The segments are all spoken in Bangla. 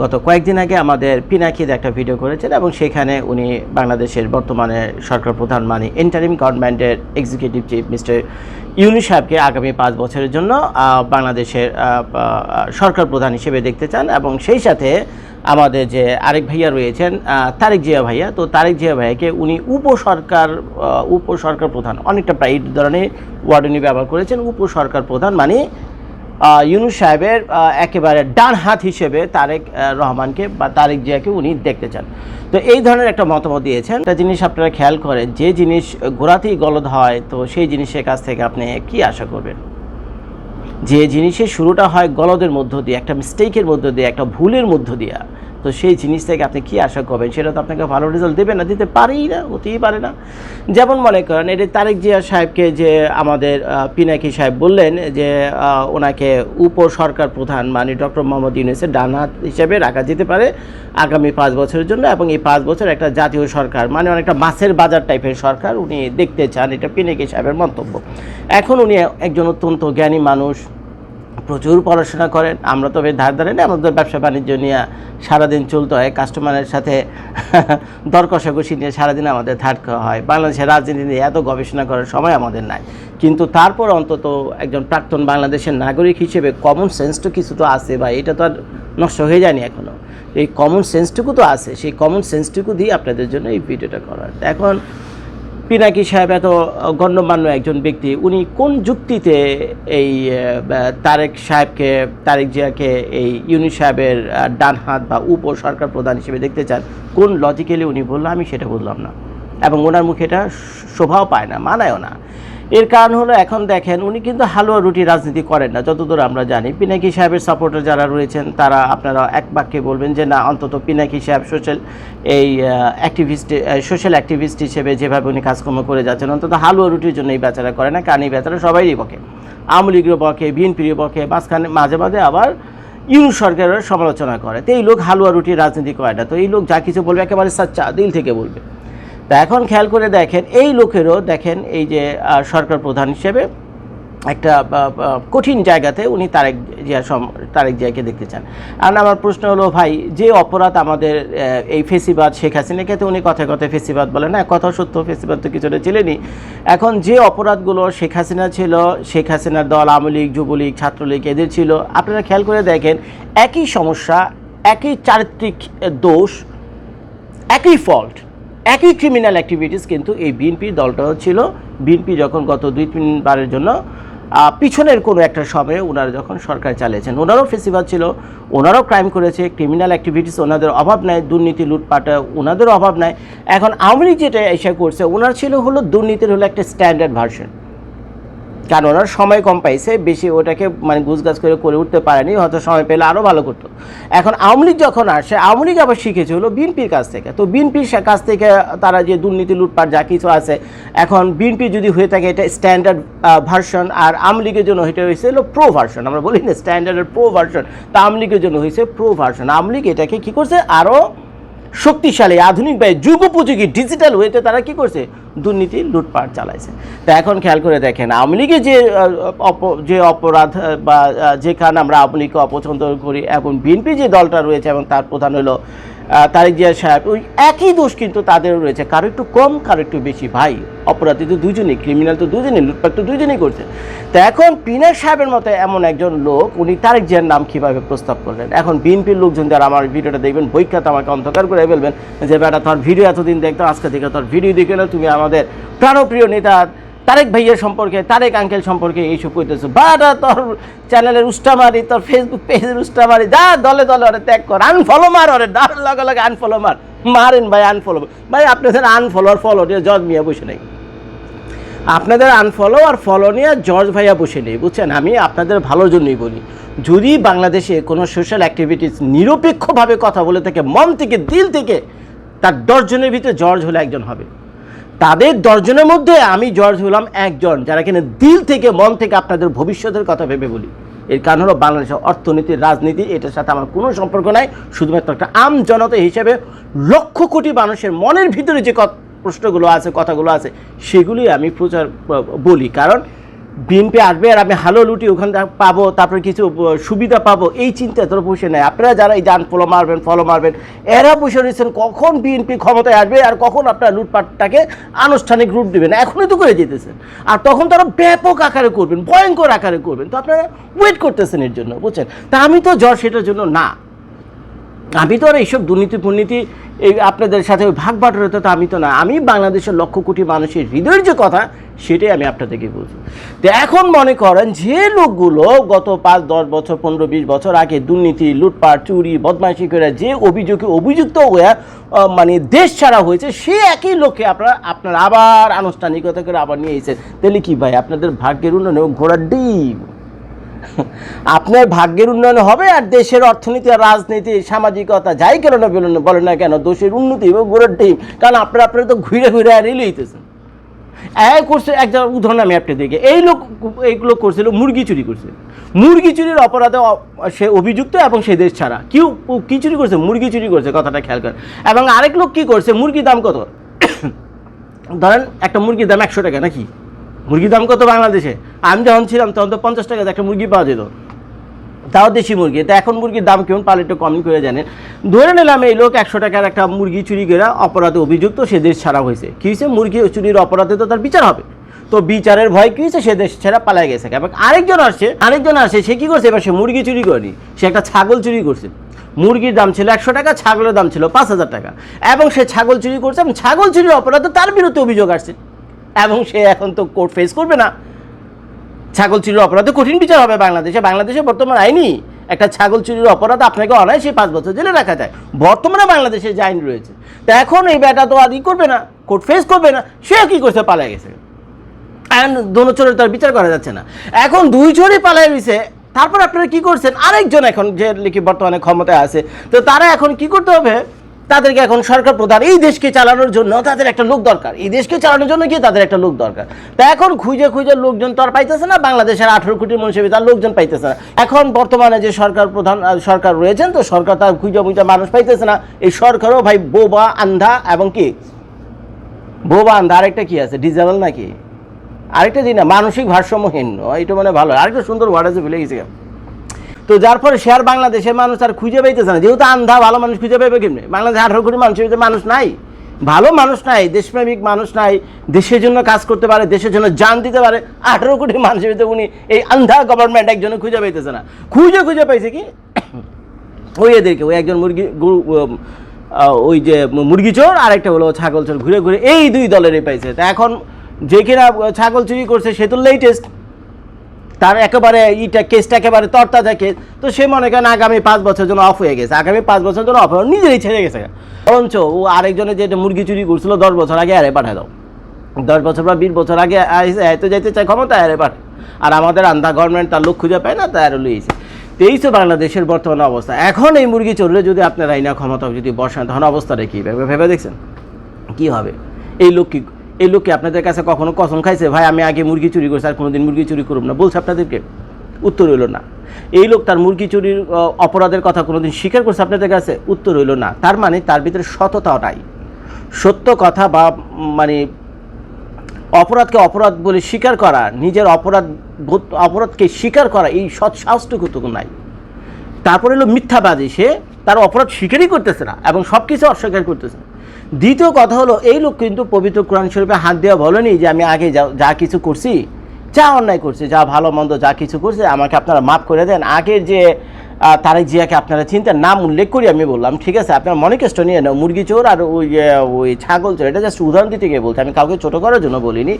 গত কয়েকদিন আগে আমাদের পিনাকিতে একটা ভিডিও করেছেন এবং সেখানে উনি বাংলাদেশের বর্তমানে সরকার প্রধান মানে ইন্টারিম গভর্নমেন্টের এক্সিকিউটিভ চিফ মিস্টার ইউনি সাহেবকে আগামী পাঁচ বছরের জন্য বাংলাদেশের সরকার প্রধান হিসেবে দেখতে চান এবং সেই সাথে আমাদের যে আরেক ভাইয়া রয়েছেন তারেক জিয়া ভাইয়া। তো তারেক জিয়া ভাইয়াকে উনি উপসরকার উপসরকার প্রধান, অনেকটা প্রায় এই ধরনের ওয়ার্ড উনি ব্যবহার করেছেন, উপসরকার প্রধান মানে ইউনুস সাহেবের একেবারে ডান হাত হিসেবে তারেক রহমানকে বা তারেক জিয়াকে উনি দেখতে চান। তো এই ধরনের একটা মতামত দিয়েছেন। একটা জিনিস আপনারা খেয়াল করেন, যে জিনিস গোড়াতেই গলদ হয়, তো সেই জিনিসের কাছ থেকে আপনি কি আশা করবেন? যে জিনিসের শুরুটা হয় গলদের মধ্য দিয়ে, একটা মিস্টেকের মধ্য দিয়ে, একটা ভুলের মধ্য দিয়ে। তো সেই জিনিস থেকে আপনি কি আশা করবেন? সেটা তো আপনাকে ভালো রেজাল্ট দেবে না, দিতে পারেই না, হতেই পারে না। যেমন মনে করেন, এটি তারেক জিয়া সাহেবকে যে আমাদের পিনাকি সাহেব বললেন যে ওনাকে উপ সরকার প্রধান মানে ডক্টর মোহাম্মদ ইউনুসের ডান হাত হিসেবে রাখা যেতে পারে আগামী পাঁচ বছরের জন্য এবং এই পাঁচ বছর একটা জাতীয় সরকার মানে অনেকটা মাছের বাজার টাইপের সরকার উনি দেখতে চান, এটা পিনাকি সাহেবের মন্তব্য। এখন উনি একজন অত্যন্ত জ্ঞানী মানুষ প্রচুর পড়াশোনা করেন। আমরা তো ধার ধারে না আমাদের ব্যবসা বাণিজ্য নিয়ে সারাদিন চলতে হয়, কাস্টমারের সাথে দর কষাকষি নিয়ে সারাদিন আমাদের ধার খাওয়া হয়। বাংলাদেশের রাজনীতি নিয়ে এত গবেষণা করার সময় আমাদের নাই। কিন্তু তারপর অন্তত একজন প্রাক্তন বাংলাদেশের নাগরিক হিসেবে কমন সেন্স তো কিছু তো আছে বা এটা তো আর নষ্ট হয়ে যায়নি এখনও এই কমন সেন্সটুকু তো আছে, সেই কমন সেন্সটুকু দিয়ে আপনাদের জন্য এই ভিডিওটা করার। এখন পিনাকি সাহেব এত গণ্যমান্য একজন ব্যক্তি, উনি কোন যুক্তিতে এই তারেক সাহেবকে, তারেক জিয়াকে এই ইউনি সাহেবের ডান হাত বা উপ সরকার প্রধান হিসেবে দেখতে চান? কোন লজিক্যালি উনি বলল, আমি সেটা বললাম না। এবং ওনার মুখে এটা শোভাও পায় না, মানায়ও না। এর কারণ হলো এখন দেখেন, উনি কিন্তু হালুয়া রুটি রাজনীতি করেন না, যতদূর আমরা জানি। পিনাকি সাহেবের সাপোর্টার যারা রয়েছেন, তারা আপনারা এক বাক্যে বলবেন যে, না, অন্তত পিনাকি সাহেব সোশ্যাল এই অ্যাক্টিভিস্ট সোশ্যাল অ্যাক্টিভিস্ট হিসেবে যেভাবে উনি কাজকর্ম করে যাচ্ছেন, অন্তত হালুয়া রুটির জন্য এই বেচারা করে না, কারণ এই বেচারা সবাইই বকে। আওয়ামী লীগের বকে বিএনপির বকে, মাঝখানে, মাঝে মাঝে আবার ইউনু সরকারের সমালোচনা করে। তো এই লোক হালুয়া রুটির রাজনীতি করে না, তো এই লোক যা কিছু বলবে একেবারে সাচ্চা, দিল থেকে বলবে। তা এখন খেয়াল করে দেখেন, এই লোকেরও দেখেন এই যে সরকার প্রধান হিসেবে একটা কঠিন জায়গাতে উনি তারেক জিয়া সম- তারেক জিয়াকে দেখতে চান। আর আমার প্রশ্ন হলো, ভাই, যে অপরাধ আমাদের এই ফেসিবাদ শেখ হাসিনাকে তো উনি কথায় কথায় ফেসিবাদ বলেন না, কথা সত্য ফেসিবাদ তো কিছুটা ছিলেনই এখন যে অপরাধগুলো শেখ হাসিনা ছিল, শেখ হাসিনার দল, আওয়ামী লীগ, যুবলীগ, ছাত্রলীগ এদের ছিল, আপনারা খেয়াল করে দেখেন, একই সমস্যা, একই চারিত্রিক দোষ, একই ফল্ট একই ক্রিমিনাল অ্যাক্টিভিটিস কিন্তু এই বিএনপির দলটাও ছিল। বিএনপি যখন গত দুই তিনবারের জন্য পিছনের কোনো একটা সময়ে ওনারা যখন সরকার চালিয়েছেন, ওনারও ফেসিবাদ ছিল, ওনারাও ক্রাইম করেছে ক্রিমিনাল অ্যাক্টিভিটিস ওনাদের অভাব নাই, দুর্নীতি, লুটপাট ওনাদের অভাব নাই। এখন আওয়ামী যেটা এসে করছে, ওনার ছিল হলো দুর্নীতির হলো একটা স্ট্যান্ডার্ড ভার্সন কারণ ওনার সময় কম পাইছে, বেশি ওটাকে মানে গুজগাছ করে করে উঠতে পারেনি, হয়তো সময় পেলে আরও ভালো করতো। এখন আওয়ামী লীগ যখন আসে, আওয়ামী লীগ আবার শিখেছে হলো বিএনপির কাছ থেকে। তো বিএনপির কাছ থেকে তারা যে দুর্নীতি, লুটপাট যা কিছু আছে, এখন বিএনপি যদি হয়ে থাকে, এটা স্ট্যান্ডার্ড ভার্সন আর আওয়ামী লীগের জন্য এটা হয়েছে হলো প্রো ভার্সন আমরা বলি না স্ট্যান্ডার্ডের প্রো ভার্সন তা আওয়ামী লীগের জন্য হয়েছে প্রো ভার্সন আওয়ামী লীগ এটাকে কী করছে? আরও শক্তিশালী আধুনিক ব্যয় যুগোপযোগী ডিজিটাল ওয়েতে তারা কি করছে? দুর্নীতি, লুটপাট চালাইছে। তা এখন খেয়াল করে দেখেন, আওয়ামী লীগের যে যে অপরাধ বা যেখানে আমরা আওয়ামী লীগকে অপছন্দ করি এখন বিএনপি যে দলটা রয়েছে এবং তার প্রধান হলো তারেক জিয়া সাহেব, ওই একই দোষ কিন্তু তাদেরও রয়েছে। কারও একটু কম, কারও একটু বেশি। ভাই, অপরাধী তো দুজনেই ক্রিমিনাল তো দুজনেই, লুটপাট তো দুজনেই করছে। তো এখন পিনাক সাহেবের মতো এমন একজন লোক, উনি তারেক জিয়ার নাম কীভাবে প্রস্তাব করলেন? এখন বিএনপির লোকজন যারা আমার ভিডিওটা দেখবেন বৈখ্যাত আমাকে অন্ধকার করে ফেলবেন যে, বেটা, তোর ভিডিও এতদিন দেখতো, আজকে থেকে তোর ভিডিও দেখে না তুমি আমাদের প্রাণপ্রিয় নেতা তারেক ভাইয়ের সম্পর্কে, তারেক আঙ্কেল সম্পর্কে এইসব কইতেছো। বাটা তোর চ্যানেলের উষ্টা মারি তোর ফেসবুক পেজের উষ্টা মারি যা দলে দলে ওরে ত্যাগ কর আনফলো মার ওরে ডার লগে লগে আনফলো মার। মারেন ভাই আনফলো ভাই, আপনাদের আনফলো আর ফলো দিয়ে জজ মিয়া বসে নেই। আপনাদের আনফলো আর ফলো নিয়ে জর্জ ভাইয়া বসে নেই, বুঝছেন? আমি আপনাদের ভালোর জন্যই বলি। যদি বাংলাদেশে কোনো সোশ্যাল অ্যাক্টিভিটিস নিরপেক্ষভাবে কথা বলে থাকে, মন থেকে, দিল থেকে, তার দশজনের ভিতরে জর্জ হলে একজন হবে। তাদের দশজনের মধ্যে আমি জর্জ হলাম একজন, যারা কিনা দিল থেকে, মন থেকে আপনাদের ভবিষ্যতের কথা ভেবে বলি। এর কারণ হলো বাংলাদেশের অর্থনীতি, রাজনীতি, এটার সাথে আমার কোনো সম্পর্ক নাই। শুধুমাত্র একটা আম জনতা হিসেবে লক্ষ কোটি মানুষের মনের ভিতরে যে প্রশ্নগুলো আছে, কথাগুলো আছে সেগুলি আমি প্রচার বলি। কারণ বিএনপি আসবে আর আমি হালো লুটি ওখান পাবো, তারপরে কিছু সুবিধা পাবো, এই চিন্তা তোরা বসে নেয়। আপনারা যারা এই যান ফলো মারবেন ফলো মারবেন, এরা বসে রয়েছেন কখন বিএনপি ক্ষমতায় আসবে আর কখন আপনারা লুটপাটটাকে আনুষ্ঠানিক রূপ দেবেন। এখনই তো করে যেতেছেন। আর তখন তারা ব্যাপক আকারে করবেন, ভয়ঙ্কর আকারে করবেন। তো আপনারা ওয়েট করতেছেন এর জন্য, বুঝছেন? তা আমি তো জ্বর সেটার জন্য না। আমি তো আর এইসব দুর্নীতি ফুর্নীতি এই আপনাদের সাথে ওই ভাগ বাটোয়ারাতে তো আমি তো না। আমি বাংলাদেশের লক্ষ কোটি মানুষের হৃদয়ের যে কথা, সেটাই আমি আপনাদেরকে বলছি। তো এখন মনে করেন যে লোকগুলো গত পাঁচ, দশ বছর, পনেরো, বিশ বছর আগে দুর্নীতি, লুটপাট, চুরি, বদমাইশি করে যে অভিযোগে অভিযুক্ত হয়ে মানে দেশ ছাড়া হয়েছে, সে একই লোককে আপনারা আপনারা আবার আনুষ্ঠানিকতা করে আবার নিয়ে এসেছেন। তাহলে কী ভাই, আপনাদের ভাগ্যের উন্নয়নে ঘোড়ার ডিম। আপনার ভাগ্যের উন্নয়ন হবে আর দেশের অর্থনীতি আর রাজনীতি, সামাজিকতা, যাই কেন না বলেন বলেন না কেন, দেশের উন্নতি এবং গোড়ার টিম। কারণ আপনারা আপনারা তো ঘুরে ঘুরে আর লইতেছেন এক করছে একজন উদাহরণ আমি আপনি দেখে এই লোক এইগুলো করছিল, মুরগি চুরি করছে। মুরগি চুরির অপরাধে সে অভিযুক্ত এবং সে দেশ ছাড়া। কেউ কি চুরি করছে? মুরগি চুরি করছে, কথাটা খেয়াল করেন। এবং আরেক লোক কি করছে? মুরগির দাম কত? ধরেন একটা মুরগির দাম একশো টাকা নাকি? মুরগির দাম কত বাংলাদেশে? আমি যখন ছিলাম, তখন তো পঞ্চাশ টাকাতে একটা মুরগি পাওয়া যেত। তাও দেশি মুরগি। তা এখন মুরগির দাম কেমন? পালে একটু কমই করে জানেন। ধরে নিলাম এই লোক একশো টাকার একটা মুরগি চুরি করে অপরাধে অভিযুক্ত, সে দেশ ছাড়া হয়েছে। কী হয়েছে? মুরগি চুরির অপরাধে তো তার বিচার হবে। তো বিচারের ভয় কী হয়েছে? সে দেশ ছাড়া পালায় গেছে। এবং আরেকজন আসছে, আরেকজন আসে সে কী করছে? এবার সে মুরগি চুরি করেনি। সে একটা ছাগল চুরি করছে। মুরগির দাম ছিল একশো টাকা, ছাগলের দাম ছিল পাঁচ হাজার টাকা। এবং সে ছাগল চুরি করছে এবং ছাগল চুরির অপরাধে তার বিরুদ্ধে অভিযোগ আসছে। এবং সে এখন তো কোর্ট ফেস করবে না। ছাগল চুরির অপরাধে কঠিন বিচার হবে বাংলাদেশে। বাংলাদেশে বর্তমান আইনি একটা ছাগল চুরির অপরাধ আপনাকে অনায়াসে পাঁচ বছর জেলে রাখা যায়। বর্তমানে বাংলাদেশে যে আইন রয়েছে, তা এখন এই ব্যাটা তো আদি করবে না কোর্ট ফেস করবে না, সে কি করছে? পালায় গেছে। এখন দোনো চোরের তার বিচার করা যাচ্ছে না। এখন দুই চোরে পালায় গেছে, তারপর আপনারা কি করছেন? আরেকজন এখন যে লিখি বর্তমানে ক্ষমতায় আছে, তো তারা এখন কি করতে হবে? তাদেরকে এখন সরকার প্রধান এই দেশকে চালানোর জন্য তাদের একটা লোক দরকার। এই দেশকে চালানোর জন্য কি তাদের একটা লোক দরকার। তা এখন খুঁজে খুঁজে লোকজন তো আর পাইতেছে না, বাংলাদেশের আঠেরো কোটি মানুষের ভিতরে লোকজন পাইতেছে না। এখন বর্তমানে যে সরকার প্রধান সরকার রয়েছেন, তো সরকার তার খুঁজে খুঁজে মানুষ পাইতেছে না। এই সরকারও ভাই বোবা, আন্ধা এবং কি? বোবা, আন্ধা। আরেকটা কি আছে? ডিজেবল নাকি? আরেকটা জিনিস না, মানসিক ভারসাম্যহীন। এটা মানে ভালো। আরেকটা সুন্দর ওয়ার্ড আছে, ভুলে গেছি তো যার ফলে শেয়ার বাংলাদেশের মানুষ আর খুঁজে পাইতেছে না। যেহেতু আন্ধা, ভালো মানুষ খুঁজে পাইবে কেমনি? বাংলাদেশে আঠারো কোটি মানুষের ভিতরে মানুষ নাই। ভালো মানুষ নাই, দেশপ্রেমিক মানুষ নাই, দেশের জন্য কাজ করতে পারে, দেশের জন্য জান দিতে পারে। আঠারো কোটি মানুষের ভিতরে উনি এই আন্ধা গভর্নমেন্ট একজনে খুঁজে পাইতেছে না। খুঁজে খুঁজে পাইছে কি? ওই এদেরকে, ওই একজন মুরগি গরু ওই যে মুরগি চোর আর একটা হলো ছাগল চোর। ঘুরে ঘুরে এই দুই দলেরই পাইছে। তা এখন যে কিনা ছাগল চুরি করছে, সে তো লেটেস্ট তার একেবারে ইটা কেসটা একেবারে তরতাজা কেস। তো সে মনে করেন আগামী পাঁচ বছর জন্য অফ হয়ে গেছে। আগামী পাঁচ বছর জন্য অফ হয়ে নিজেই ছেড়ে গেছে। বরঞ্চ ও আরেকজনে যে মুরগি চুরি করছিল দশ বছর আগে আরে পাঠায় দাও। দশ বছর বা বিশ বছর আগে এত যাইতে চাই ক্ষমতা, আরে পাঠায়। আর আমাদের আন্ধা গভর্নমেন্ট তার লোক খুঁজে পায় না তার লইছে তো এই তো বাংলাদেশের বর্তমান অবস্থা। এখন এই মুরগি চললে যদি আপনারা আইনা ক্ষমতা যদি বসান, তখন অবস্থাটা কী? ভেবে ভেবে দেখছেন? কী হবে? এই লোক কি এই লোক কি আপনাদের কাছে কখনো কসম খাইছে, ভাই, আমি আগে মুরগি চুরি করছি, আর কোনোদিন মুরগি চুরি করব না। বলছে আপনাদেরকে। উত্তর হইল না। এই লোক তার মুরগি চুরির অপরাধের কথা কোনোদিন স্বীকার করছে আপনাদের কাছে? উত্তর হইল না। তার মানে তার ভিতরে সততাও নাই। সত্য কথা বা মানে অপরাধকে অপরাধ বলে স্বীকার করা, নিজের অপরাধ অপরাধকে স্বীকার করা, এই সৎ সাহসটুকু তো নাই। তারপরে হলো মিথ্যাবাদী। সে তার অপরাধ স্বীকারই করতেছে না এবং সব কিছু অস্বীকার করতেছে। দ্বিতীয় কথা হলো, এই লোক কিন্তু পবিত্র কোরআন শরীফে হাত দেওয়া বলেনি যে আমি আগে যা কিছু করছি, যা অন্যায় করছে, যা ভালো মন্দ যা কিছু করছে, আমাকে আপনারা মাফ করে দেন। আগের যে তারেক জিয়াকে আপনারা চিন্তার নাম উল্লেখ করি আমি বললাম, ঠিক আছে? আপনার মনে কষ্ট নিয়ে মুরগি চোর আর ওই ওই ছাগল চোর, এটা জাস্ট উদাহরণ দিতে গিয়ে বলতে আমি কাউকে ছোটো করার জন্য বলিনি।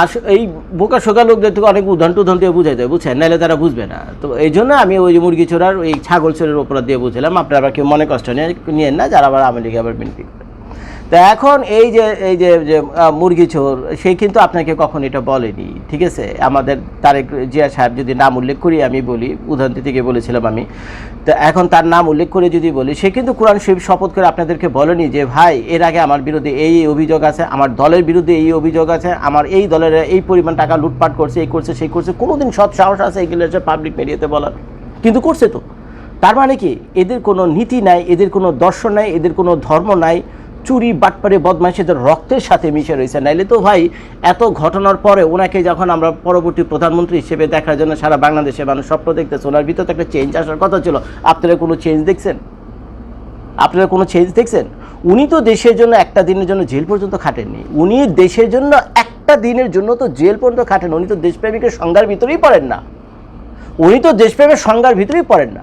আর এই বোকা শোকা লোকদের থেকে অনেক উদাহরণ টুধান দিয়ে বুঝাই দেয়, বুঝছেন? নাহলে তারা বুঝবে না। তো এই জন্য আমি ওই যে মুরগি চোরার, ওই ছাগল চোরের অপরাধ দিয়ে বুঝলাম। আপনারা কেউ মনে কষ্ট নিয়ে নিয়েন না, যারা আবার আওয়ামী লীগে আবার বিনপি করে তো এখন এই যে এই যে মুরগি চোর, সে কিন্তু আপনাকে কখন এটা বলেনি, ঠিক আছে? আমাদের তারেক জিয়া সাহেব যদি নাম উল্লেখ করি, আমি বলি উদাহরণ থেকে বলেছিলাম আমি। তো এখন তার নাম উল্লেখ করে যদি বলি, সে কিন্তু কোরআন শরীফ শপথ করে আপনাদেরকে বলেনি যে, ভাই, এর আগে আমার বিরুদ্ধে এই এই অভিযোগ আছে, আমার দলের বিরুদ্ধে এই অভিযোগ আছে, আমার এই দলের এই পরিমাণ টাকা লুটপাট করছে, এই করছে, সেই করছে। কোনোদিন সৎ সাহস আছে এগুলো পাবলিক মিডিয়াতে বলার? কিন্তু করছে তো। তার মানে কি? এদের কোনো নীতি নাই, এদের কোনো দর্শন নাই, এদের কোনো ধর্ম নাই। চুরি বাটপারে বদমাইশিদের রক্তের সাথে মিশে রয়েছে। নাইলে তো ভাই, এত ঘটনার পরে ওনাকে যখন আমরা পরবর্তী প্রধানমন্ত্রী হিসেবে দেখার জন্য সারা বাংলাদেশে মানুষ স্বপ্ন দেখতেছে, ওনার ভিতরে তো একটা চেঞ্জ আসার কথা ছিল। আপনারা কোনো চেঞ্জ দেখছেন? আপনারা কোনো চেঞ্জ দেখছেন? উনি তো দেশের জন্য একটা দিনের জন্য জেল পর্যন্ত খাটেননি। উনি দেশের জন্য একটা দিনের জন্য তো জেল পর্যন্ত খাটেন উনি তো দেশপ্রেমিকের সংজ্ঞার ভিতরেই পড়েন না। উনি তো দেশপ্রেমের সংজ্ঞার ভিতরেই পড়েন না।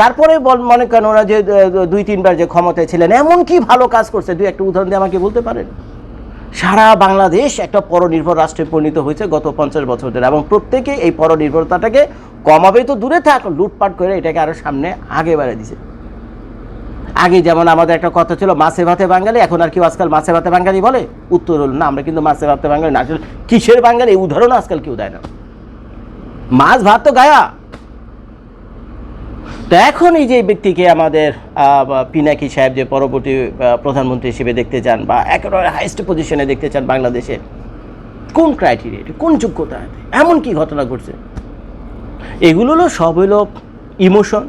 তারপরে মনে করেন ওরা যে দুই, তিনবার যে ক্ষমতায় ছিলেন এমন কি ভালো কাজ করছে। দুই, একটা উদাহরণ দিয়ে আমাকে বলতে পারেন? সারা বাংলাদেশ একটা পরনির্ভর রাষ্ট্রে পরিণত হয়েছে গত পঞ্চাশ বছর ধরে, এবং প্রত্যেকে এই পরনির্ভরতাটাকে কমাবে তো দূরে থাক, লুটপাট করে এটাকে আরও সামনে আগে বাড়িয়ে দিছে আগে যেমন আমাদের একটা কথা ছিল, মাছে ভাতে বাঙালি, এখন আর কেউ আজকাল মাছে ভাতে বাঙালি বলে? উত্তর হল, না, আমরা কিন্তু মাছে ভাতে বাঙালি না। আসলে কিসের বাঙালি? এই উদাহরণ আজকাল কেউ দেয় না। মাছ ভাত তো গায়া। তো এখন এই যে ব্যক্তিকে আমাদের পিনাকি সাহেব যে পরবর্তী প্রধানমন্ত্রী হিসেবে দেখতে চান বা একেবারে হাইস্ট পজিশনে দেখতে চান বাংলাদেশে, কোন ক্রাইটেরিয়া কোন যোগ্যতা এমন কি ঘটনা ঘটছে? এগুলো হলো, সব হলো ইমোশন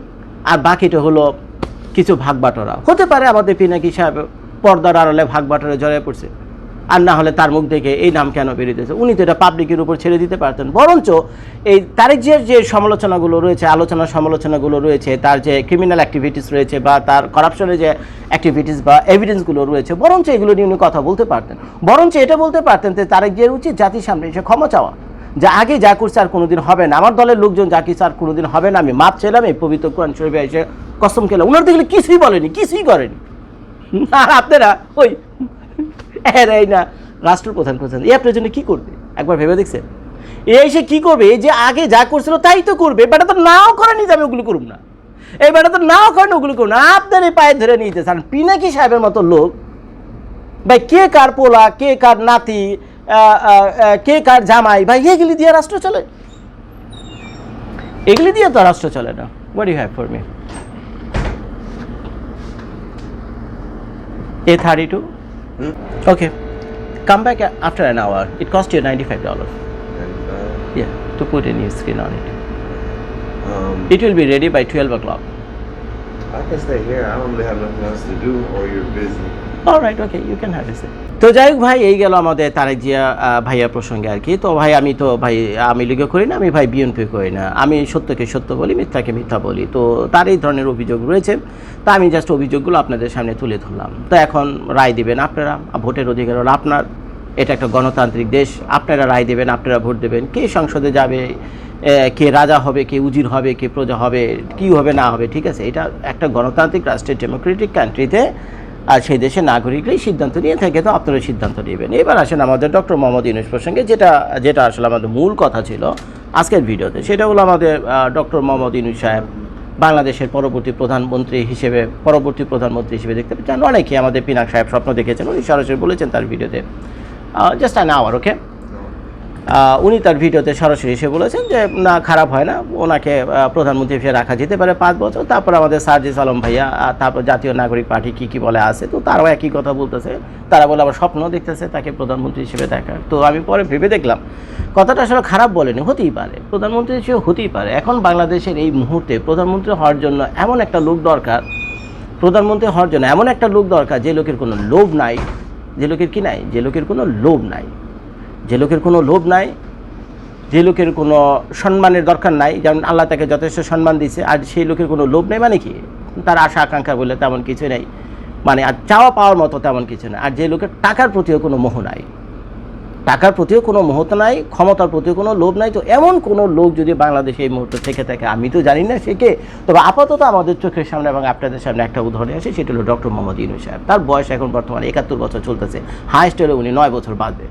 আর বাকিটা হলো কিছু ভাগ বাটোরা হতে পারে আমাদের পিনাকি সাহেব পর্দার আড়ালে ভাগ বাটোরে জড়িয়ে পড়ছে। আর না হলে তার মুখ থেকে এই নাম কেন বেরিয়েছে উনি তো এটা পাবলিকের উপর ছেড়ে দিতে পারতেন। বরঞ্চ এই তারেক জিয়ার যে সমালোচনাগুলো রয়েছে, আলোচনা সমালোচনাগুলো রয়েছে, তার যে ক্রিমিনাল অ্যাক্টিভিটিস রয়েছে বা তার করাপশনের যে অ্যাক্টিভিটিস বা এভিডেন্সগুলো রয়েছে, বরঞ্চ এগুলো নিয়ে উনি কথা বলতে পারতেন। বরঞ্চ এটা বলতে পারতেন যে তারেক জিয়ার উচিত জাতির সামনে এসে ক্ষমা চাওয়া। যা আগে যা করছে আর কোনোদিন হবে না। আমার দলের লোকজন যা কিছু আর কোনোদিন হবে না। আমি মাপ চাইলাম, এই পবিত্র কোরআন শরীফে এসে কসম খেলাম। ওনার দেখলে কিছুই বলেনি, কিছুই করেনি। আর আপনারা ওই এরাই না। রাষ্ট্রপ্রধান করছেন। এই আপনার জন্য কি করবে? একবার ভেবে দেখছেন? এ এসে কি করবে? যে আগে যা করছিল তাই তো করবে বেটা তো নাও করেনি যে আমি ওগুলো করুম না। এই বেটা তো নাও করেন ওগুলো করুন আপনার এই পায়ে ধরে নিতে চান পিনাকি সাহেবের মতো লোক। ভাই, কে কার পোলা, কে কার নাতি কে কার জামাই, ভাই, এগুলি দিয়ে রাষ্ট্র চলে। এগুলি দিয়ে তো রাষ্ট্র চলে না। What you have for me a thirty two Okay. Come back after an hour. It cost you ninety-five dollars. And, uh, Yeah, to put a new screen on it. um, It will be ready by twelve o'clock. I can stay here. I don't really have nothing else to do, or you're busy. All right, okay, you can have a seat. তো যাই হোক ভাই, এই গেল আমাদের তারেক জিয়া ভাইয়া প্রসঙ্গে আর কি। তো ভাই, আমি তো ভাই, আমি লিগে করি না, আমি ভাই বিএনপি করি না। আমি সত্যকে সত্য বলি, মিথ্যাকে মিথ্যা বলি। তো তার এই ধরনের অভিযোগ রয়েছে। তা আমি জাস্ট অভিযোগগুলো আপনাদের সামনে তুলে ধরলাম। তো এখন রায় দিবেন আপনারা ভোটের অধিকার হলো আপনার। এটা একটা গণতান্ত্রিক দেশ, আপনারা রায় দেবেন, আপনারা ভোট দেবেন। কে সংসদে যাবে কে রাজা হবে, কে উজির হবে, কে প্রজা হবে, কি হবে, না হবে, ঠিক আছে? এটা একটা গণতান্ত্রিক, রাষ্ট্রের ডেমোক্রেটিক কান্ট্রিতে আর সেই দেশের নাগরিকরাই সিদ্ধান্ত নিয়ে থাকে, তো আপনারা সিদ্ধান্ত নেবেন। এবার আসেন আমাদের ডক্টর মোহাম্মদ ইউনুস প্রসঙ্গে, যেটা যেটা আসলে আমাদের মূল কথা ছিল আজকের ভিডিওতে। সেটা হলো আমাদের ডক্টর মোহাম্মদ ইউনুস সাহেব বাংলাদেশের পরবর্তী প্রধানমন্ত্রী হিসেবে, পরবর্তী প্রধানমন্ত্রী হিসেবে দেখতে চান অনেকে আমাদের পিনাক সাহেব স্বপ্ন দেখেছেন, উনি সরাসরি বলেছেন তার ভিডিওতে। জাস্ট অ্যান আওয়ার ওকে উনি তার ভিডিওতে সরাসরি এসে বলেছেন যে, না, খারাপ হয় না। ওনাকে প্রধানমন্ত্রী হিসেবে রাখা যেতে পারে পাঁচ বছর। তারপর আমাদের সার্জিস আলম ভাইয়া তারপর জাতীয় নাগরিক পার্টি কী কী বলে আছে? তো তারাও একই কথা বলতেছে। তারা বলে আবার স্বপ্ন দেখতেছে তাকে প্রধানমন্ত্রী হিসেবে দেখার তো আমি পরে ভেবে দেখলাম, কথাটা আসলে খারাপ বলেনি, হতেই পারে। প্রধানমন্ত্রী হিসেবে হতেই পারে। এখন বাংলাদেশের এই মুহূর্তে প্রধানমন্ত্রী হওয়ার জন্য এমন একটা লোক দরকার, প্রধানমন্ত্রী হওয়ার জন্য এমন একটা লোক দরকার, যে লোকের কোনো লোভ নাই, যে লোকের কি নাই? যে লোকের কোনো লোভ নাই। যে লোকের কোনো লোভ নাই, যে লোকের কোনো সম্মানের দরকার নাই, যেমন আল্লাহ তাকে যথেষ্ট সম্মান দিয়েছে, আর সেই লোকের কোনো লোভ নেই মানে কি? তার আশা, আকাঙ্ক্ষা বলে তেমন কিছু নেই। মানে আর চাওয়া পাওয়ার মতো তেমন কিছু নেই। আর যে লোকের টাকার প্রতিও কোনো মোহ নাই। টাকার প্রতিও কোনো মোহতা নাই, ক্ষমতার প্রতিও কোনো লোভ নাই। তো এমন কোনো লোক যদি বাংলাদেশে এই মুহূর্তে থেকে থাকে, আমি তো জানি না সে কে। তবে আপাতত আমাদের চোখের সামনে এবং আপনাদের সামনে একটা উদাহরণ আছে, সেটা হলো ডক্টর মোহাম্মদ ইউনুস সাহেব। তার বয়স এখন বর্তমানে একাত্তর বছর চলতেছে। হাইস্ট হলে উনি নয় বছর বাঁচবে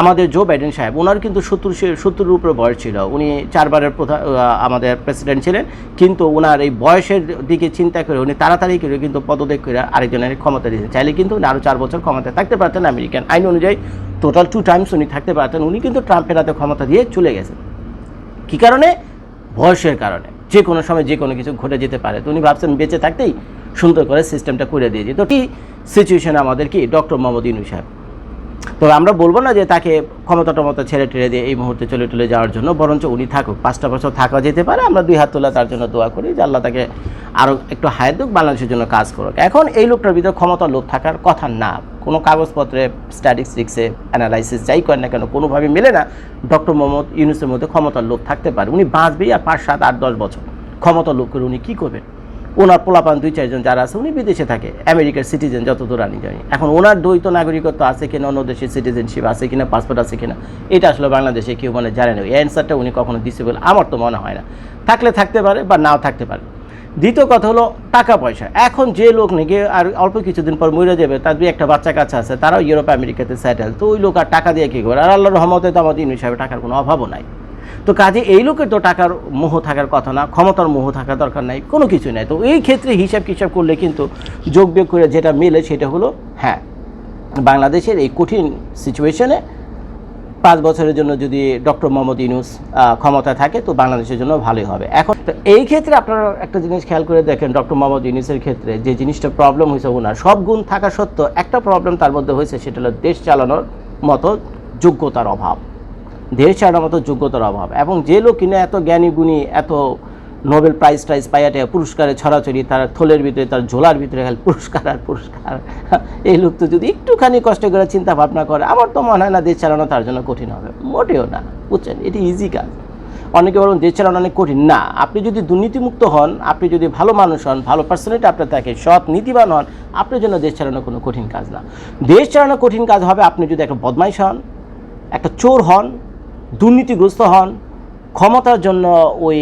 আমাদের জো বাইডেন সাহেব ওনার কিন্তু সত্তর সত্তরের উপরে বয়স ছিল। উনি চারবারের প্রধান আমাদের প্রেসিডেন্ট ছিলেন। কিন্তু ওনার এই বয়সের দিকে চিন্তা করে উনি তাড়াতাড়ি করে কিন্তু পদত্যাগ করে আরেকজনের ক্ষমতা দিয়েছেন। চাইলে কিন্তু উনি আরও চার বছর ক্ষমতায় থাকতে পারতেন আমেরিকান আইন অনুযায়ী। টোটাল টু টাইমস উনি থাকতে পারতেন। উনি কিন্তু ট্রাম্পের হাতে ক্ষমতা দিয়ে চলে গেছেন। কী কারণে? বয়সের কারণে। যে কোনো সময় যে কোনো কিছু ঘটে যেতে পারে। তো উনি ভাবছেন বেঁচে থাকতেই সুন্দর করে সিস্টেমটা করে দিয়ে যেত কি সিচুয়েশন আমাদের কি? ডক্টর মোহাম্মদ ইনু সাহেব। তবে আমরা বলব না যে তাকে ক্ষমতা টমতা ছেড়ে টেড়ে দিয়ে এই মুহূর্তে চলে টলে যাওয়ার জন্য, বরঞ্চ উনি থাকুক। পাঁচটা বছর থাকা যেতে পারে, আমরা দুই হাত তোলা তার জন্য দোয়া করি যে আল্লাহ তাকে আরও একটু হায়াত দুক, বাংলাদেশের জন্য কাজ করুক। এখন এই লোকটার ভিতরে ক্ষমতা লোভ থাকার কথা না। কোনো কাগজপত্রে স্ট্যাটিস্টিক্সে অ্যানালাইসিস যাই করেন না কেন, কোনোভাবে মেলে না ডক্টর মোহাম্মদ ইউনুসের মধ্যে ক্ষমতার লোভ থাকতে পারে। উনি বাঁচবেই আর পাঁচ, সাত, আট, দশ বছর। ক্ষমতা লোভ করে উনি কী করবেন? ওনার পোলাপান দুই, চারজন যারা আছে, উনি বিদেশে থাকে, আমেরিকার সিটিজেন যতদূর আমি জানি। এখন ওনার দ্বৈত নাগরিকত্ব আছে কিনা, অন্য দেশের সিটিজেনশিপ আছে কিনা পাসপোর্ট আছে কিনা, এটা আসলে বাংলাদেশে কেউ মানে জানে না। এই অ্যান্সারটা উনি কখনো দিচ্ছে বলে আমার তো মনে হয় না। থাকলে থাকতে পারে বা নাও থাকতে পারে। দ্বিতীয় কথা হলো টাকা পয়সা। এখন যে লোক নাকি আর অল্প কিছুদিন পর মরে যাবে, তার দুই একটা বাচ্চা কাছে আছে, তারাও ইউরোপ, আমেরিকাতে সেটেল তো ওই লোক আর টাকা দিয়ে কী করে? আর আল্লাহর রহমতে তো আমাদের ইউনি টাকার কোনো অভাবও নাই। তো কাজে এই লোকের তো টাকার মোহ থাকার কথা না ক্ষমতার মোহ থাকার দরকার নাই কোনো কিছু নাই। তো এই ক্ষেত্রে হিসাব কিসাব করলে কিন্তু যোগ বিয়োগ করে যেটা মেলে সেটা হলো হ্যাঁ বাংলাদেশের এই কঠিন সিচুয়েশনে পাঁচ বছরের জন্য যদি ডক্টর মোহাম্মদ ইউনুস আহ, ক্ষমতায় থাকে তো বাংলাদেশের জন্য ভালোই হবে। এখন এই ক্ষেত্রে আপনারা একটা জিনিস খেয়াল করে দেখেন ডক্টর মোহাম্মদ ইউনুসের ক্ষেত্রে যে জিনিসটা প্রবলেম হয়েছে ওনার সব গুণ থাকা সত্ত্বেও একটা প্রবলেম তার মধ্যে হয়েছে সেটা হলো দেশ চালানোর মতো যোগ্যতার অভাব। দেশ চালানোর মতো যোগ্যতার অভাব। এবং যে লোক কিনা এত জ্ঞানী, গুণী, এত নোবেল প্রাইজ টাইজ পাইয়াটে পুরস্কারে ছড়াছড়ি, তার থলের ভিতরে, তার ঝোলার ভিতরে খালি পুরস্কার আর পুরস্কার, এই লোক তো যদি একটুখানি কষ্ট করে চিন্তা ভাবনা করে, আমার তো মনে হয় না দেশ চালানো তার জন্য কঠিন হবে। মোটেও না, বুঝছেন? এটি ইজি কাজ। অনেকে বলুন দেশ চালানো অনেক কঠিন। না, আপনি যদি দুর্নীতিমুক্ত হন, আপনি যদি ভালো মানুষ হন, ভালো পার্সোনালিটি আপনার থাকে, সৎ, নীতিবান হন, আপনার জন্য দেশ চালানো কোনো কঠিন কাজ না। দেশ চালানো কঠিন কাজ হবে আপনি যদি একটা বদমাইশ হন, একটা চোর হন দুর্নীতিগ্রস্ত হন, ক্ষমতার জন্য ওই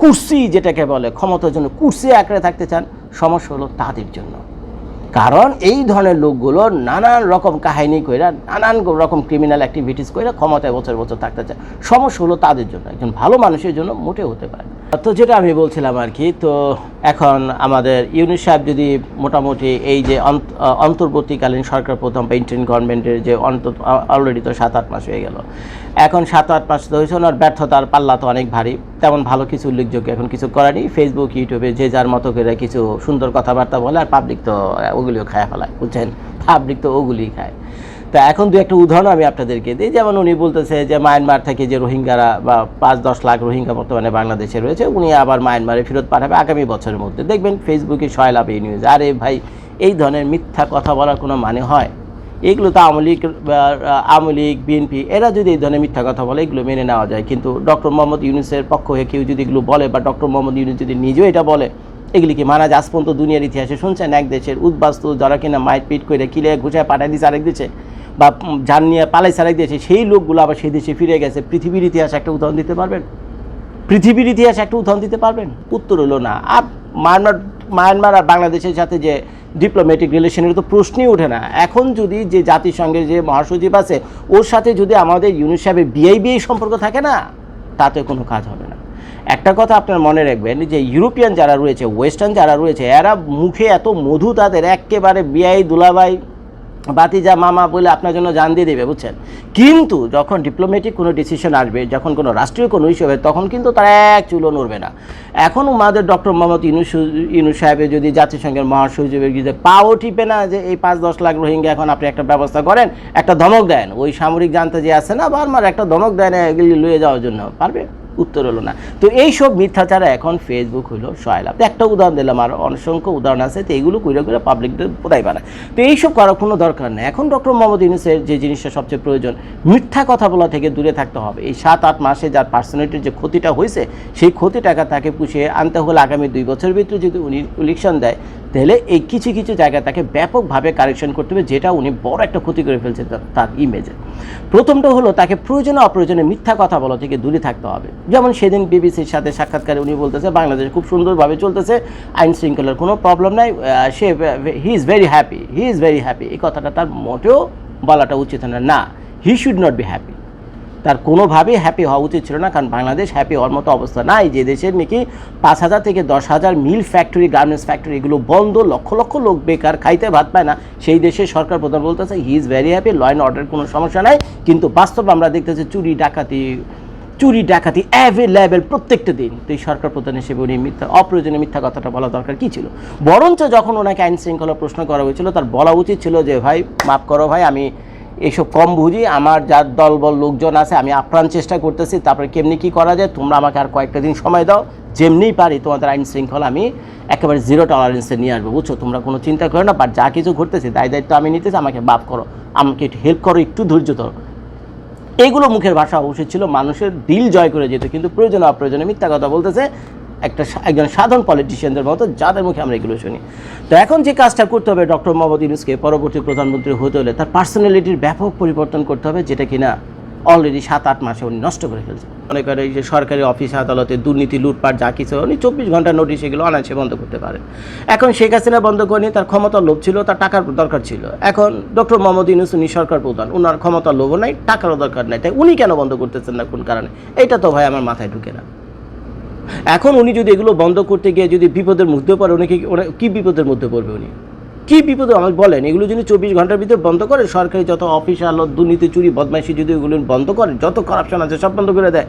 কুর্সি যেটাকে বলে, ক্ষমতার জন্য কুর্সি আঁকড়ে থাকতে চান, সমস্যা হলো তাদের জন্য। কারণ এই ধরনের লোকগুলো নানান রকম কাহিনী কইরা, নানান রকম ক্রিমিনাল অ্যাক্টিভিটিস কইরা ক্ষমতায় বছর বছর থাকতে চায়। সমস্যা হলো তাদের জন্য, একজন ভালো মানুষের জন্য মোটেও হতে পারে তো যেটা আমি বলছিলাম আর কি, তো এখন আমাদের ইউনিট সাহেব যদি মোটামুটি এই যে অন্ত- অন্তর্বর্তীকালীন সরকার প্রথম বা ইন্টারিম গভর্নমেন্টের যে অন্ত অলরেডি তো সাত আট মাস হয়ে গেল। এখন সাত আট মাস তো হয়েছে, ওনার ব্যর্থতার পাল্লা তো অনেক ভারী। তেমন ভালো কিছু উল্লেখযোগ্য এখন কিছু করেনি ফেসবুক ইউটিউবে যে যার মতো করে কিছু সুন্দর কথাবার্তা বলে আর পাবলিক তো ওগুলিও খায় ফেলায়, বুঝছেন? পাবলিক তো ওগুলি খায়। তা এখন দু একটা উদাহরণ আমি আপনাদেরকে দিই। যেমন উনি বলতেছে যে মায়ানমার থেকে যে রোহিঙ্গারা বা পাঁচ দশ লাখ রোহিঙ্গা বর্তমানে বাংলাদেশে রয়েছে, উনি আবার মায়ানমারে ফেরত পাঠাবে আগামী বছরের মধ্যে। দেখবেন ফেসবুকে সয়লাভ এই নিউজ আরে ভাই, এই ধরনের মিথ্যা কথা বলার কোনো মানে হয়? এগুলো তো আওয়ামী লীগ আওয়ামী লীগ, বিএনপি, এরা যদি এই ধরনের মিথ্যা কথা বলে, এগুলো মেনে নেওয়া যায়। কিন্তু ডক্টর মোহাম্মদ ইউনুসের পক্ষ হয়ে কেউ যদি এগুলো বলে, বা ডক্টর মোহাম্মদ ইউনুস যদি নিজেও এটা বলে, এগুলি কি মানা যায়? আজ পর্যন্ত দুনিয়ার ইতিহাসে শুনছেন এক দেশের উদ্বাস্তু যারা কিনা মাইট পিট করে কিলে ঘুষায় পাঠাই দিচ্ছে আরেক দেশে, বা যান নিয়ে পালাইছে আরেক দিয়েছে সেই লোকগুলো আবার সেই দেশে ফিরে গেছে। পৃথিবীর ইতিহাস একটা উদাহরণ দিতে পারবেন? পৃথিবীর ইতিহাস একটা উদাহরণ দিতে পারবেন? উত্তর হলো না। আর মায়ানমার মায়ানমার আর বাংলাদেশের সাথে যে ডিপ্লোম্যাটিক রিলেশনের তো প্রশ্নই ওঠে না। এখন যদি যে জাতিসংঘের যে মহাসচিব আছে, ওর সাথে যদি আমাদের ইউনিট সাহেবের বিআই বিআই সম্পর্ক থাকে না, তাতে কোনো কাজ হবে না। একটা কথা আপনার মনে রাখবেন যে ইউরোপিয়ান যারা রয়েছে, ওয়েস্টার্ন যারা রয়েছে, এরা মুখে এত মধু তাদের একেবারে বিআই দুলাভাই বাতিজা মামা বলে আপনার জন্য জান দিয়ে দেবে, বুঝছেন? কিন্তু যখন ডিপ্লোম্যাটিক কোনো ডিসিশন আসবে, যখন কোনো রাষ্ট্রীয় কোনো ইস্যু হবে, তখন কিন্তু তারা এক চুলো নড়বে না। এখন আমাদের ডক্টর মোহাম্মদ ইনুস ইনু সাহেবের যদি জাতিসংঘের মহাসচিবের যদি পাও টিপে না যে এই পাঁচ দশ লাখ রোহিঙ্গা এখন আপনি একটা ব্যবস্থা করেন, একটা ধমক দেন, ওই সামরিক জানতে যে আছে না, বারবার একটা ধমক দেয় না, এগুলি লুয়ে যাওয়ার জন্য, পারবে? উত্তর হলো না। তো এইসব মিথ্যাচারা এখন ফেসবুক হলো সয়লাভ একটা উদাহরণ দিলাম আর, অসংখ্য উদাহরণ আছে, তো এইগুলো কইরা করে পাবলিকদের বোধাই পারে তো এইসব করার কোনো দরকার নেই। এখন ডক্টর মোহাম্মদ ইউনুসের যে জিনিসটা সবচেয়ে প্রয়োজন, মিথ্যা কথা বলা থেকে দূরে থাকতে হবে। এই সাত, আট মাসে যার পার্সোনালিটির যে ক্ষতিটা হয়েছে সেই ক্ষতি টাকা তাকে পুষিয়ে আনতে হলে আগামী দুই বছরের ভিতরে যদি উনি ইলেকশন দেয়, তাহলে এই কিছু কিছু জায়গায় তাকে ব্যাপকভাবে কারেকশন করতে হবে, যেটা উনি বড় একটা ক্ষতি করে ফেলছে তার ইমেজে প্রথমটা হলো তাকে প্রয়োজনে অপ্রয়োজনে মিথ্যা কথা বলা থেকে দূরে থাকতে হবে। যেমন সেদিন বিবিসির সাথে সাক্ষাৎকারে উনি বলতেছে, বাংলাদেশ খুব সুন্দরভাবে চলতেছে, আইন শৃঙ্খলার কোনো প্রবলেম নাই সে he is very happy he is very happy এই কথাটা তার মোটেও বলাটা উচিত না। না he should not be happy তার কোনোভাবেই হ্যাপি হওয়া উচিত ছিল না, কারণ বাংলাদেশ হ্যাপি হওয়ার মতো অবস্থা নাই, যে দেশের নাকি পাঁচ হাজার থেকে দশ হাজার মিল ফ্যাক্টরি গার্মেন্টস ফ্যাক্টরি এগুলো বন্ধ, লক্ষ লক্ষ লোক বেকার, খাইতে ভাত পায় না। সেই দেশের সরকার প্রধান বলতেছে he is very happy law and order কোনো সমস্যা নাই। কিন্তু বাস্তবে আমরা দেখতেছি চুরি, ডাকাতি চুরি, ডাকাতি অ্যাভেলেবেল প্রত্যেকটা দিন। তো এই সরকার প্রধান হিসেবে উনি মিথ্যা, অপ্রয়োজনীয় মিথ্যা কথাটা বলা দরকার কী ছিল? বরঞ্চ যখন ওনাকে আইন শৃঙ্খলা প্রশ্ন করা হয়েছিল, তার বলা উচিত ছিল যে, ভাই, মাফ করো ভাই, আমি এইসব কম বুঝি, আমার যার দলবল লোকজন আছে, আমি আপ্রাণ চেষ্টা করতেছি, তারপরে কেমনি কি করা যায়, তোমরা আমাকে আর কয়েকটা দিন সময় দাও যেমনিই পারি তোমাদের আইন শৃঙ্খলা আমি একেবারে জিরো টলারেন্সে নিয়ে আসব, বুঝছ? তোমরা কোনো চিন্তা করো না বা যা কিছু ঘটতেছে দায় দায়িত্ব আমি নিতেছি, আমাকে বাপ করো, আমাকে একটু হেল্প করো, একটু ধৈর্য ধরো। এইগুলো মুখের ভাষা অবশ্যই ছিল। মানুষের দিল জয় করে যেত, কিন্তু প্রয়োজন অপ্রয়োজনে মিথ্যা কথা বলতেছে একটা একজন সাধারণ পলিটিশিয়ানদের মতো, যাদের মুখে আমরা এগুলো শুনি। তো এখন যে কাজটা করতে হবে ডক্টর মোহাম্মদ ইউনুসকে, পরবর্তী প্রধানমন্ত্রী হতে হলে তার পার্সোনালিটির ব্যাপক পরিবর্তন করতে হবে, যেটা কিনা অলরেডি সাত, আট মাসে উনি নষ্ট করে ফেলছে। মনে করে এই যে সরকারি অফিস, আদালতে দুর্নীতি, লুটপাট, যা কিছু, উনি চব্বিশ ঘণ্টা নোটিশ এগুলো অনায়াসে বন্ধ করতে পারেন। এখন শেখ হাসিনা বন্ধ করেনি তার ক্ষমতার লোভ ছিল, তার টাকার দরকার ছিল। এখন ডক্টর মোহাম্মদ ইউনুস, উনি সরকার প্রধান ওনার ক্ষমতার লোভও নাই, টাকারও দরকার নাই। তাই উনি কেন বন্ধ করতেছেন না কোন কারণে? এটা তো ভাই আমার মাথায় ঢুকে না। এখন উনি যদি এগুলো বন্ধ করতে গিয়ে যদি বিপদের মধ্যে পড়ে, উনি কি- উনি কি বিপদের মধ্যে পড়বে উনি? কি বিপদে আমাকে বলেন? এগুলো যদি চব্বিশ ঘণ্টার ভিতরে বন্ধ করে, সরকারি যত অফিস দুর্নীতি চুরি, বদমাইশি যদি এগুলো বন্ধ করে, যত করাপশন আছে সব বন্ধ করে দেয়,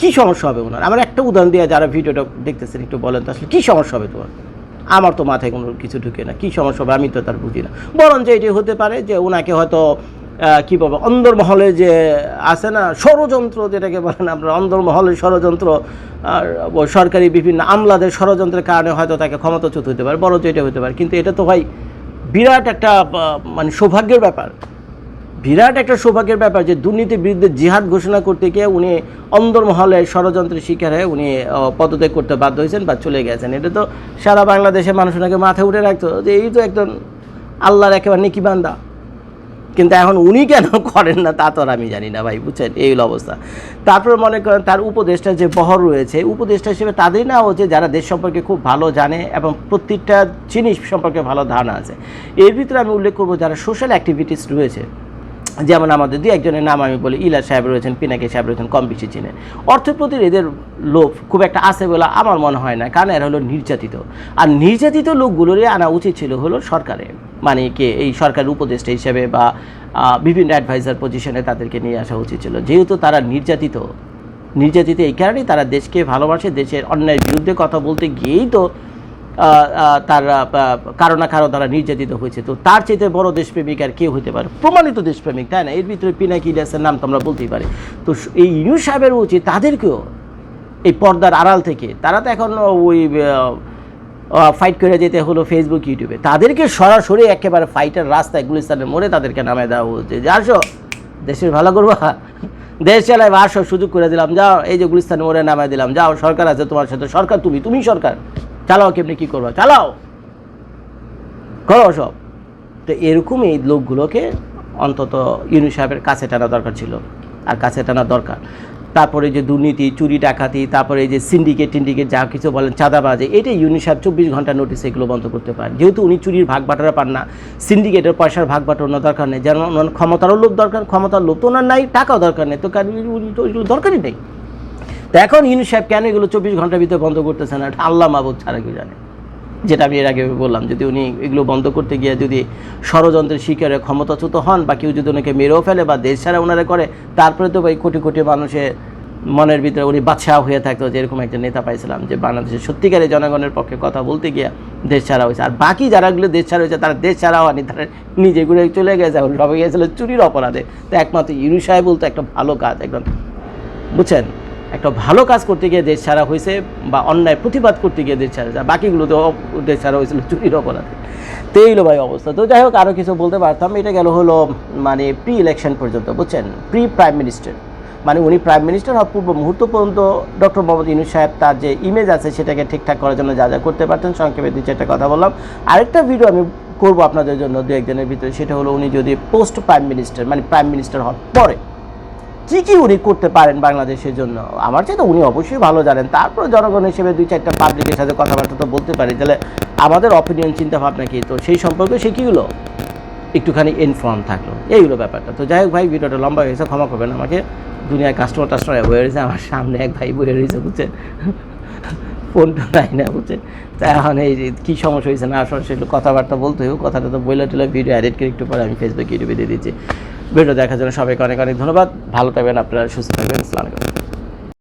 কী সমস্যা হবে ওনার? আমার একটা উদাহরণ দিয়ে যারা ভিডিওটা দেখতেছেন, একটু বলেন তো আসলে কী সমস্যা হবে তোমার? আমার তো মাথায় কোনো কিছু ঢুকে না, কী সমস্যা হবে আমি তো তার বুঝি না। বরং যে এটি হতে পারে যে ওনাকে হয়তো কি বলব, অন্দরমহলে যে আছে না, ষড়যন্ত্র যেটাকে বলেন আপনার অন্দরমহলের ষড়যন্ত্র, আর সরকারি বিভিন্ন আমলাদের ষড়যন্ত্রের কারণে হয়তো তাকে ক্ষমতাচ্যুত হতে পারে বড় এটা হতে পারে। কিন্তু এটা তো ভাই বিরাট একটা মানে সৌভাগ্যের ব্যাপার। বিরাট একটা সৌভাগ্যের ব্যাপার যে দুর্নীতির বিরুদ্ধে জিহাদ ঘোষণা করতে গিয়ে উনি অন্দরমহলে ষড়যন্ত্রের শিকার হয়ে উনি পদত্যাগ করতে বাধ্য হয়েছেন বা চলে গেছেন। এটা তো সারা বাংলাদেশের মানুষ ওনাকে মাথায় উঠে রাখতো যে এই তো একজন আল্লাহর একেবারে নিকি বান্দা কিন্তু এখন উনি কেন করেন না, তা তো আর আমি জানি না ভাই, বুঝছেন? এই হলো অবস্থা। তারপর মনে করেন তার উপদেষ্টা যে বহর রয়েছে, উপদেষ্টা হিসেবে তাদের না হচ্ছে যারা দেশ সম্পর্কে খুব ভালো জানে এবং প্রত্যেকটা জিনিস সম্পর্কে ভালো ধারণা আছে, এর ভিতরে আমি উল্লেখ করব যারা সোশ্যাল অ্যাক্টিভিটিস রয়েছে যেমন আমাদের দু একজনের নাম আমি বলি ইলা সাহেব রয়েছেন, পিনাকি সাহেব রয়েছেন, কম বেশি চিনে। অর্থের প্রতি এদের লোভ খুব একটা আছে বলে আমার মনে হয় না, কারণ এরা হলো নির্যাতিত। আর নির্যাতিত লোকগুলোরই আনা উচিত ছিল হলো সরকারে। মানে কে, এই সরকারের উপদেষ্টা হিসেবে বা বিভিন্ন অ্যাডভাইজার পজিশনে তাদেরকে নিয়ে আসা উচিত ছিল। যেহেতু তারা নির্যাতিত নির্যাতিত এই কারণেই তারা দেশকে ভালোবাসে, দেশের অন্যায়ের বিরুদ্ধে কথা বলতে গিয়েই তো তার কারও না কারও দ্বারা নির্যাতিত হয়েছে। তো তার চাইতে বড় দেশপ্রেমিক আর কেউ হতে পারে। প্রমাণিত দেশপ্রেমিক, তাই না? এর ভিতরে পিনাকি ইলিয়াসের নাম তো আমরা বলতেই পারি। তো এই ইউনুস সাহেবের উচিত তাদেরকেও এই পর্দার আড়াল থেকে, তারা তো এখন ওই ফাইট করে যেতে হলো ফেসবুক ইউটিউবে তাদেরকে সরাসরি একেবারে ফাইটার রাস্তায় গুলিস্তানের মোড়ে তাদেরকে নামে দেওয়া হচ্ছে যে আসো, দেশের ভালো করবা। দেশ চালায় আসো, সুযোগ করে দিলাম, যাও, এই যে গুলিস্তানের মোড়ে নামায় দিলাম, যাও, সরকার আছে তোমার সাথে, সরকার তুমি তুমি সরকার। চালাও কেমনি কী করবা? চালাও। করো সব। তো এরকম এই লোকগুলোকে অন্তত ইউনি সাহেবের কাছে টানা দরকার ছিল। আর কাছে টানা দরকার। তারপরে যে দুর্নীতি, চুরি, ডাকাতি, তারপরে যে সিন্ডিকেট টিন্ডিকেট যা কিছু বলেন, চাঁদাবাজি এটা ইউনি সাহেব চব্বিশ ঘণ্টা নোটিস এগুলো বন্ধ করতে পারেন। যেহেতু উনি চুরির ভাগ বাটারা পান না সিন্ডিকেটের পয়সার ভাগ বাটানোর দরকার নেই। যেমন ওনার ক্ষমতারও লোভ দরকার, ক্ষমতার লোভ তো ওনার নাই, টাকাও দরকার নেই। তো উনি তো দরকারই নেই। তো এখন ইউনি সাহেব কেন এগুলো চব্বিশ ঘণ্টার ভিতরে বন্ধ করতেছেন? না আল্লাহ মাহবুদ ছাড়া কেউ জানে। যেটা আমি এর আগে বললাম যদি উনি এগুলো বন্ধ করতে গিয়ে যদি ষড়যন্ত্রের শিকারে ক্ষমতাচ্যুত হন বা কেউ যদি ওনাকে মেরেও ফেলে বা দেশ ছাড়া ওনারা করে, তারপরে তো ভাই কোটি কোটি মানুষের মনের ভিতরে উনি বাদশাহ হয়ে থাকতো যে এরকম একটা নেতা পাইছিলাম যে বাংলাদেশের সত্যিকারের জনগণের পক্ষে কথা বলতে গিয়ে দেশ ছাড়া হয়েছে। আর বাকি যারাগুলো দেশ ছাড়া হয়েছে, তারা দেশ ছাড়া হয়নি, তারা নিজে চলে গেছে। সবাই গিয়েছিল চুরির অপরাধে। তো একমাত্র ইউনু সাহেব বলতো একটা ভালো কাজ, একদম। বুঝছেন? একটা ভালো কাজ করতে গিয়ে দেশ ছাড়া হয়েছে বা অন্যায় প্রতিবাদ করতে গিয়ে দেশ ছাড়া বাকিগুলো তো দেশ ছাড়া হয়েছিল চুরির অপরাধে। তো এইগুলো ভাই অবস্থা। তো যাই হোক আরও কিছু বলতে পারতাম। এটা গেল হলো মানে প্রি ইলেকশন পর্যন্ত, বুঝছেন? প্রি প্রাইম মিনিস্টার মানে উনি প্রাইম মিনিস্টার হওয়ার পূর্ব মুহূর্ত পর্যন্ত ডক্টর মোহাম্মদ ইনু সাহেব তার যে ইমেজ আছে সেটাকে ঠিকঠাক করার জন্য যা যা করতে পারতেন, সংক্ষেপে দুই চারটা কথা বললাম। আরেকটা ভিডিও আমি করব আপনাদের জন্য দু একদিনের ভিতরে, সেটা হলো উনি যদি পোস্ট প্রাইম মিনিস্টার মানে প্রাইম মিনিস্টার হওয়ার পরে কী কী উনি করতে পারেন বাংলাদেশের জন্য? আমার চেয়ে তো উনি অবশ্যই ভালো জানেন। তারপর জনগণ হিসেবে দুই চারটা পাবলিকের সাথে কথাবার্তা তো বলতে পারি। তাহলে আমাদের অপিনিয়ন চিন্তা ভাবনা কি? তো সেই সম্পর্কে সে কী হলো? একটুখানি ইনফর্ম থাকল। এইগুলো ব্যাপারটা। তো যাই হোক ভাই, ভিডিওটা লম্বা হয়েছে ক্ষমা করবেন আমাকে। দুনিয়ার কাস্টমার টাস্টমার হয়ে রয়েছে আমার সামনে এক ভাই বয়ে রয়েছে, বুঝছেন? ফোনটা নাই না বুঝছেন তা এখন এই যে কী সমস্যা হয়েছে না আসলে সেগুলো কথাবার্তা বলতে হবে, কথাটা তো বইলা টেলে ভিডিও এডিট করে একটু পরে আমি ফেসবুক ইউটিউবে দিয়ে দিচ্ছি। ভিডিও দেখার জন্য সবাইকে অনেক অনেক ধন্যবাদ। ভালো থাকবেন আপনারা, সুস্থ থাকবেন, আসসালামু আলাইকুম।